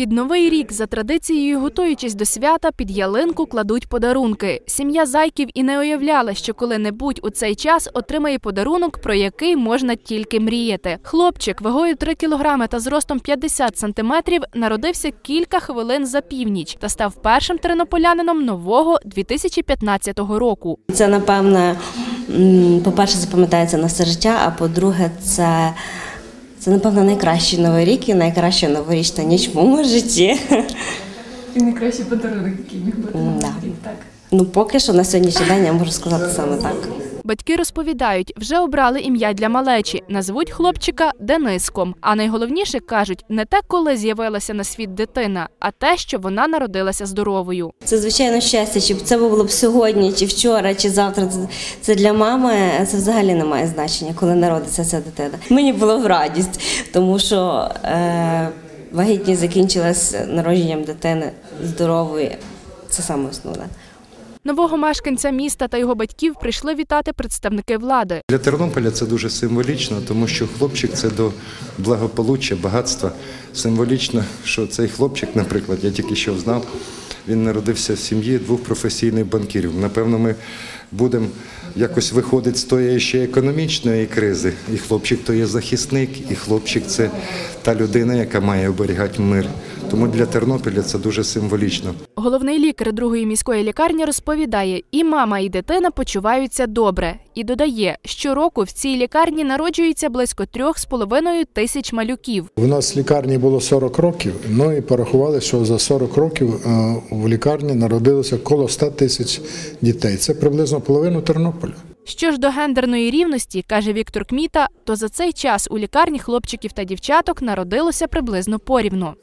Під новий рік за традицією, готуючись до свята, під ялинку кладуть подарунки. Сім'я зайків і не уявляла, що коли-небудь у цей час отримає подарунок, про який можна тільки мріяти. Хлопчик вагою 3 кілограми та зростом 50 сантиметрів народився кілька хвилин за північ та став першим тернополянином нового 2015 року. Це, напевне, по-перше, запам'ятається на все життя, а по-друге, це, це напевно, найкращий новий рік і найкраща новорічна ніч в моєму житті. І найкращий подарунок, який міг бути Да. Рік, так. Ну, поки що на сьогоднішній день я можу сказати саме так. Батьки розповідають, вже обрали ім'я для малечі, назвуть хлопчика Дениском. А найголовніше кажуть, не те, коли з'явилася на світ дитина, а те, що вона народилася здоровою. Це звичайно щастя, чи це було б сьогодні, чи вчора, чи завтра. Це для мами це взагалі не має значення, коли народиться ця дитина. Мені було в радість, тому що е, вагітність закінчилась народженням дитини здорової. Це саме основне. Нового мешканця міста та його батьків прийшли вітати представники влади. Для Тернополя це дуже символічно, тому що хлопчик це до благополуччя, багатства. Символічно, що цей хлопчик, наприклад, я тільки що знав, він народився в сім'ї двох професійних банкірів. Напевно, ми будемо якось виходити з тої ще економічної кризи. І хлопчик то є захисник, і хлопчик це та людина, яка має оберігати мир. Тому для Тернополя це дуже символічно. Головний лікар другої міської лікарні розповідає, і мама, і дитина почуваються добре. І додає, щороку в цій лікарні народжується близько трьох з половиною тисяч малюків. У нас в лікарні було 40 років, ну і порахували, що за 40 років е, в лікарні народилося коло 100 тисяч дітей. Це приблизно половину Тернополя. Що ж до гендерної рівності, каже Віктор Кміта, то за цей час у лікарні хлопчиків та дівчаток народилося приблизно порівну.